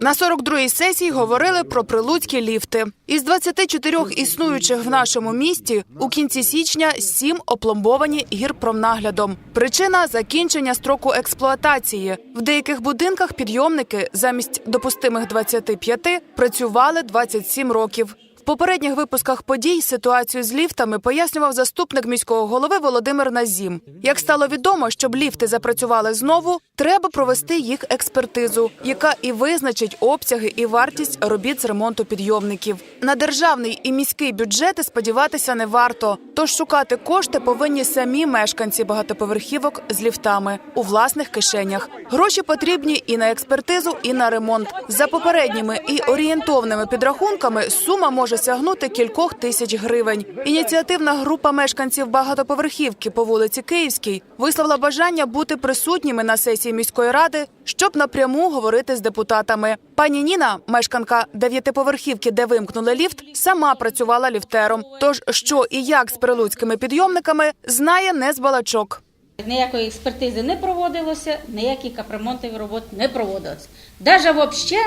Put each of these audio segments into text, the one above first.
На 42-й сесії говорили про прилуцькі ліфти. Із 24 існуючих в нашому місті у кінці січня сім опломбовані гірпромнаглядом. Причина закінчення строку експлуатації. В деяких будинках підйомники замість допустимих 25 працювали 27 років. Попередніх випусках подій ситуацію з ліфтами пояснював заступник міського голови Володимир Назім. Як стало відомо, щоб ліфти запрацювали знову, треба провести їх експертизу, яка і визначить обсяги і вартість робіт з ремонту підйомників. На державний і міський бюджети сподіватися не варто. Тож шукати кошти повинні самі мешканці багатоповерхівок з ліфтами у власних кишенях. Гроші потрібні і на експертизу, і на ремонт. За попередніми і орієнтовними підрахунками сума може сягнути кількох тисяч гривень. Ініціативна група мешканців багатоповерхівки по вулиці Київській висловила бажання бути присутніми на сесії міської ради, щоб напряму говорити з депутатами. Пані Ніна, мешканка дев'ятиповерхівки, де вимкнули ліфт, сама працювала ліфтером. Тож що і як з прилуцькими підйомниками, знає не з балачок. Ніякої експертизи не проводилося, ніякі капремонтові роботи не проводилися. Навіть взагалі,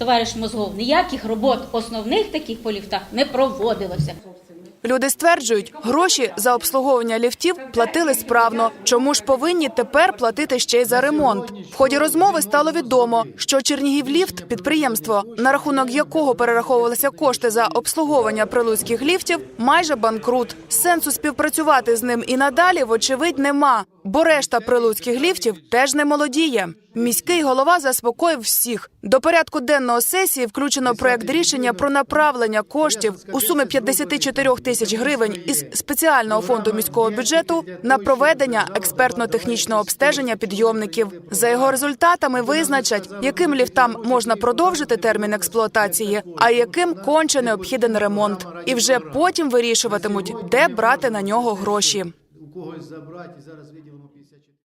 товариш Мозгов, ніяких робот основних таких по ліфтах не проводилося. Люди стверджують, гроші за обслуговування ліфтів платили справно. Чому ж повинні тепер платити ще й за ремонт? В ході розмови стало відомо, що Чернігівліфт – підприємство, на рахунок якого перераховувалися кошти за обслуговування прилуцьких ліфтів, майже банкрут. Сенсу співпрацювати з ним і надалі, вочевидь, нема. Бо решта прилуцьких ліфтів теж не молодіє. Міський голова заспокоїв всіх. До порядку денного сесії включено проект рішення про направлення коштів у сумі 54 тисяч гривень із спеціального фонду міського бюджету на проведення експертно-технічного обстеження підйомників. За його результатами визначать, яким ліфтам можна продовжити термін експлуатації, а яким конче необхіден ремонт. І вже потім вирішуватимуть, де брати на нього гроші. Когось забрати і зараз виділимо 54.